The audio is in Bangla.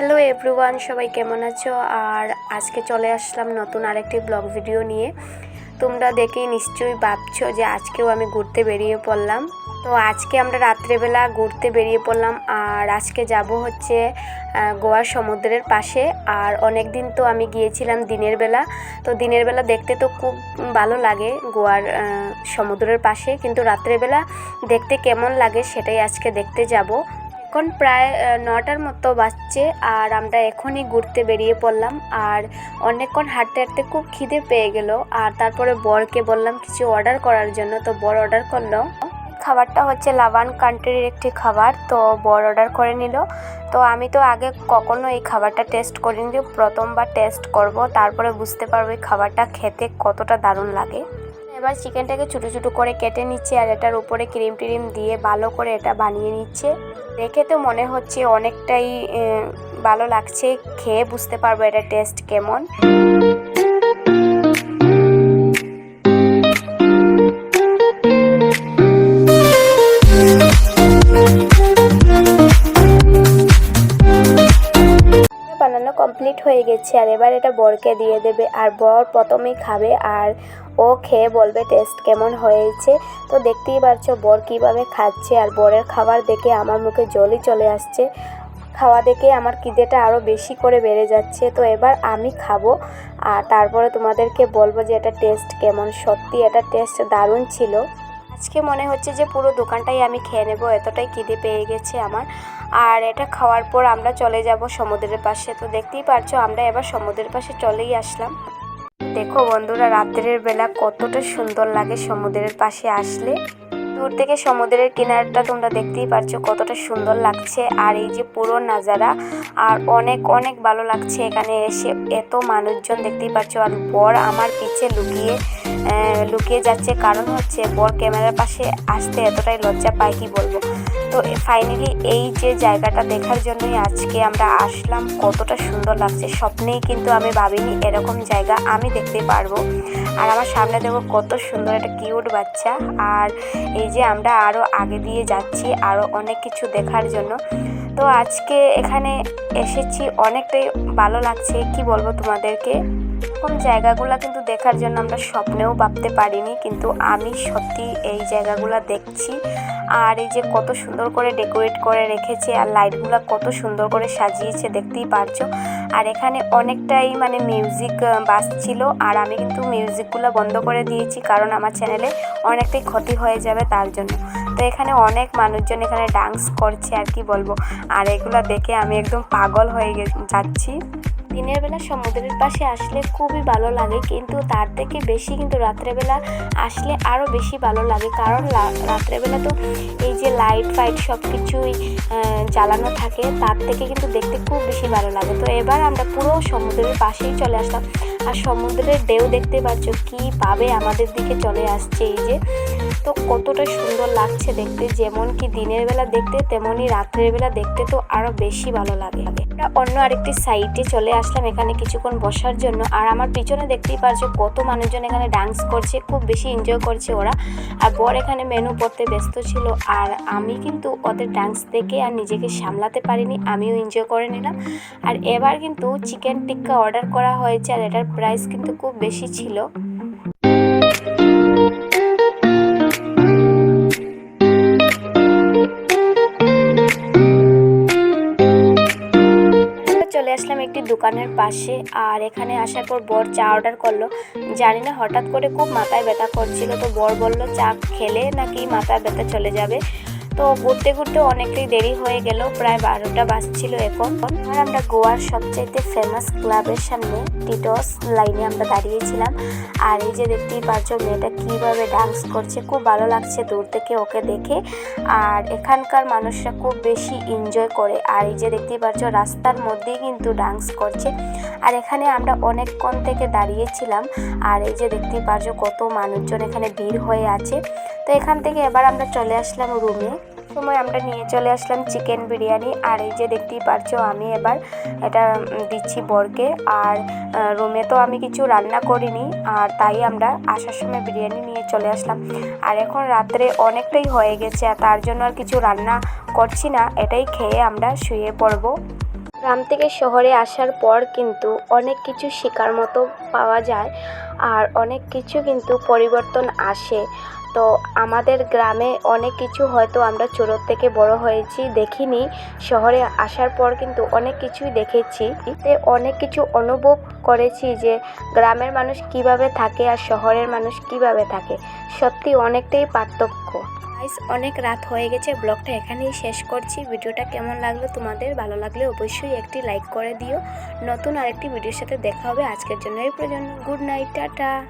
হ্যালো এভরিওয়ান সবাই কেমন আছো? আর আজকে চলে আসলাম নতুন আরেকটি ব্লগ ভিডিও নিয়ে। তোমরা দেখেই নিশ্চয়ই ভাবছ যে আজকেও আমি ঘুরতে বেরিয়ে পড়লাম। তো আজকে আমরা রাত্রেবেলা ঘুরতে বেরিয়ে পড়লাম, আর আজকে যাব হচ্ছে গোয়ার সমুদ্রের পাশে। আর অনেক দিন তো আমি গিয়েছিলাম দিনের বেলা। তো দিনের বেলা দেখতে তো খুব ভালো লাগে গোয়ার সমুদ্রের পাশে। কিন্তু রাত্রেবেলা দেখতে কেমন লাগে সেটাই আজকে দেখতে যাব। এখন প্রায় নটার মতো বাজছে আর আমরা এখনই ঘুরতে বেরিয়ে পড়লাম আর অনেকক্ষণ হাঁটতে হাঁটতে খুব খিদে পেয়ে গেল আর তারপরে বরকে বললাম কিছু অর্ডার করার জন্য, তো বর অর্ডার করল। খাবারটা হচ্ছে লাভান কান্ট্রির একটি খাবার, তো বর অর্ডার করে নিল। তো আমি তো আগে কখনো এই খাবারটা টেস্ট করিনি, প্রথমবার টেস্ট করব, তারপরে বুঝতে পারব এই খাবারটা খেতে কতটা দারুণ লাগে। এবার চিকেনটাকে ছোট ছোট করে কেটে নিচ্ছে আর এটার উপরে ক্রিম টিরিম দিয়ে ভালো করে এটা বানিয়ে নিচ্ছে। দেখে তো মনে হচ্ছে অনেকটাই ভালো লাগছে, খেয়ে বুঝতে পারব এটা টেস্ট কেমন। কমপ্লিট হয়ে গেছে আর এবার এটা বরকে দিয়ে দেবে। আর বর প্রথমেই খাবে আর ও খেয়ে বলবে টেস্ট কেমন হয়েছে। তো দেখতেই পারছ বর কীভাবে খাচ্ছে আর বরের খাবার দেখে আমার মুখে জলই চলে আসছে। খাওয়া দেখে আমার খিদেটা আরও বেশি করে বেড়ে যাচ্ছে। তো এবার আমি খাব আর তারপরে তোমাদেরকে বলব যে এটা টেস্ট কেমন। সত্যি এটা টেস্ট দারুণ ছিল। আজকে মনে হচ্ছে যে পুরো দোকানটাই আমি খেয়ে নেব। এতটাই খিদে পেয়ে গেছে আমার। আর এটা খাওয়ার পর আমরা চলে যাব সমুদ্রের পাশে। তো দেখতেই পারছ, আমরা এবার সমুদ্রের পাশে চলেই আসলাম। দেখো বন্ধুরা, রাত্রের বেলা কতটা সুন্দর লাগে সমুদ্রের পাশে আসলে। দূর থেকে সমুদ্রের কিনারটা তোমরা দেখতেই পারছ কতটা সুন্দর লাগছে। আর এই যে পুরো নাজারা, আর অনেক অনেক ভালো লাগছে এখানে এসে। এত মানুষজন দেখতেই পাচ্ছ আর বর আমার পিছে লুকিয়ে লুকিয়ে যাচ্ছে। কারণ হচ্ছে বর ক্যামেরার পাশে আসতে এতটাই লজ্জা পায়, কি বলব? তো ফাইনালি এই যে জায়গাটা দেখার জন্যই আজকে আমরা আসলাম, কতটা সুন্দর লাগছে। স্বপ্নেই কিন্তু আমি ভাবিনি এরকম জায়গা আমি দেখতে পারব। আর আমার সামনে দেখো কত সুন্দর একটা কিউট বাচ্চা। আর এই যে আমরা আরও আগে দিয়ে যাচ্ছি আরও অনেক কিছু দেখার জন্য। তো আজকে এখানে এসেছি, অনেকটাই ভালো লাগছে। কি বলব তোমাদেরকে? এরকম জায়গাগুলো কিন্তু দেখার জন্য আমরা স্বপ্নেও ভাবতে পারিনি, কিন্তু আমি সত্যি এই জায়গাগুলো দেখছি। আর এই যে কত সুন্দর করে ডেকোরেট করে রেখেছে আর লাইটগুলো কত সুন্দর করে সাজিয়েছে, দেখতেই পারছ। আর এখানে অনেকটাই মানে মিউজিক বাজছিল আর আমি কিন্তু মিউজিকগুলো বন্ধ করে দিয়েছি কারণ আমার চ্যানেলে অনেকটাই ক্ষতি হয়ে যাবে তার জন্য। তো এখানে অনেক মানুষজন এখানে ডান্স করছে আর কি বলব। আর এগুলো দেখে আমি একদম পাগল হয়ে যাচ্ছি। দিনের বেলা সমুদ্রের পাশে আসলে খুবই ভালো লাগে, কিন্তু তার থেকে বেশি কিন্তু রাত্রেবেলা আসলে আরও বেশি ভালো লাগে। কারণ রাত্রেবেলা তো এই যে লাইট ফাইট সব কিছুই জ্বালানো থাকে, তার থেকে কিন্তু দেখতে খুব বেশি ভালো লাগে। তো এবার আমরা পুরো সমুদ্রের পাশেই চলে আসলাম। আর সমুদ্রের ঢেউ দেখতে পাচ্ছ কী পাবে আমাদের দিকে চলে আসছে এই যে। তো কতটা সুন্দর লাগছে দেখতে। যেমন কি দিনের বেলা দেখতে তেমনই রাত্রের বেলা দেখতে তো আরও বেশি ভালো লাগে। অন্য আরেকটি সাইডে চলে আসলাম এখানে কিছুক্ষণ বসার জন্য। আর আমার পিছনে দেখতেই পারছ কত মানুষজন এখানে ডান্স করছে, খুব বেশি এনজয় করছে ওরা। আর বর এখানে মেনু পড়তে ব্যস্ত ছিল। আর আমি কিন্তু ওদের ডান্স দেখে আর নিজেকে সামলাতে পারিনি, আমিও এনজয় করে নিলাম। আর এবার কিন্তু চিকেন টিক্কা অর্ডার করা হয়েছে আর এটার প্রাইস কিন্তু খুব বেশি ছিল। দোকানের পাশে আর এখানে আসার পর বর চা অর্ডার করল। জানি না, হঠাৎ করে খুব মাথায় ব্যথা করছিল, তো বর বলল, চা খেলে নাকি মাথায় ব্যথা চলে যাবে? তো ঘুরতে ঘুরতে অনেকটাই দেরি হয়ে গেল, প্রায় বারোটা বাজছিল এখন। আর আমরা গোয়ার সবচাইতে ফেমাস ক্লাবের সামনে টিটস লাইনে আমরা দাঁড়িয়েছিলাম। আর এই যে দেখতেই পাচ্ছ, মেয়েটা কীভাবে ডান্স করছে, খুব ভালো লাগছে দূর থেকে ওকে দেখে। আর এখানকার মানুষরা খুব বেশি এনজয় করে। আর এই যে দেখতেই পাচ্ছ, রাস্তার মধ্যেই কিন্তু ডান্স করছে। আর এখানে আমরা অনেকক্ষণ থেকে দাঁড়িয়েছিলাম। আর এই যে দেখতেই পাচ্ছ, কত মানুষজন এখানে ভিড় হয়ে আছে। তো এখান থেকে এবার আমরা চলে আসলাম রুমে সময় আমরা নিয়ে চলে আসলাম চিকেন বিরিয়ানি। আর এই যে দেখতেই পারছ, আমি এবার এটা দিচ্ছি বরকে। আর রুমে তো আমি কিছু রান্না করিনি, আর তাই আমরা আসার সময় বিরিয়ানি নিয়ে চলে আসলাম। আর এখন রাত্রে অনেকটাই হয়ে গেছে, আর তার জন্য আর কিছু রান্না করছি না, এটাই খেয়ে আমরা শুয়ে পড়ব। গ্রাম থেকে শহরে আসার পর কিন্তু অনেক কিছু শেখার মতো পাওয়া যায়, আর অনেক কিছু কিন্তু পরিবর্তন আসে। তো আমাদের গ্রামে অনেক কিছু হয়তো আমরা ছোটোর থেকে বড় হয়েছি, দেখিনি। শহরে আসার পর কিন্তু অনেক কিছুই দেখেছি। এতে অনেক কিছু অনুভব করেছি যে গ্রামের মানুষ কীভাবে থাকে আর শহরের মানুষ কীভাবে থাকে। সত্যি অনেকটাই পার্থক্য। গাইস অনেক রাত হয়ে গেছে, ব্লগটা এখানেই শেষ করছি। ভিডিওটা কেমন লাগল তোমাদের? ভালো লাগলে অবশ্যই একটি লাইক করে দিও। নতুন আরেকটি ভিডিওর সাথে দেখা হবে আজকের জন্য এই পর্যন্ত। Good night, tata.